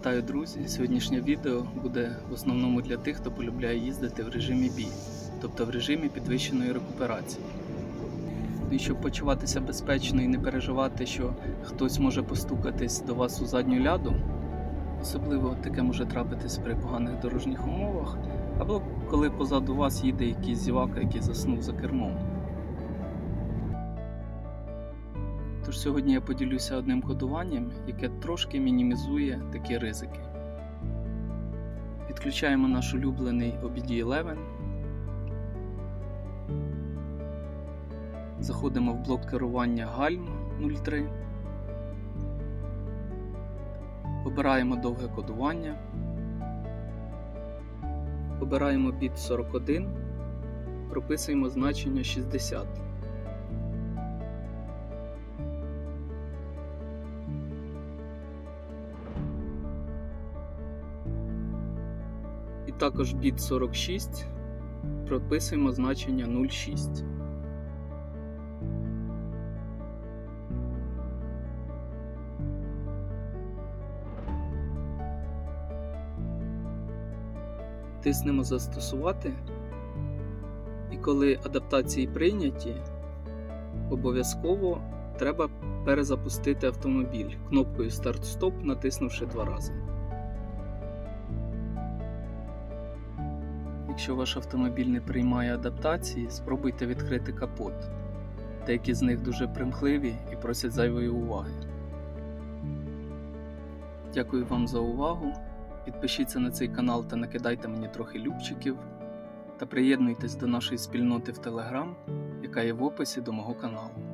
Вітаю, друзі! Сьогоднішнє відео буде в основному для тих, хто полюбляє їздити в режимі бій, тобто в режимі підвищеної рекуперації. Ну і щоб почуватися безпечно і не переживати, що хтось може постукатись до вас у задню ляду, особливо таке може трапитись при поганих дорожніх умовах, або коли позаду вас їде якийсь зівака, який заснув за кермом. Тож сьогодні я поділюся одним кодуванням, яке трошки мінімізує такі ризики. Підключаємо наш улюблений OBD11. Заходимо в блок керування гальм 03. Обираємо довге кодування. Обираємо біт 41. Прописуємо значення 60. І також біт 46 прописуємо значення 0,6. Тиснемо застосувати. І коли адаптації прийняті, обов'язково треба перезапустити автомобіль кнопкою старт-стоп, натиснувши два рази. Якщо ваш автомобіль не приймає адаптації, спробуйте відкрити капот. Деякі з них дуже примхливі і просять зайвої уваги. Дякую вам за увагу. Підпишіться на цей канал та накидайте мені трохи любчиків. Та приєднуйтесь до нашої спільноти в Telegram, яка є в описі до мого каналу.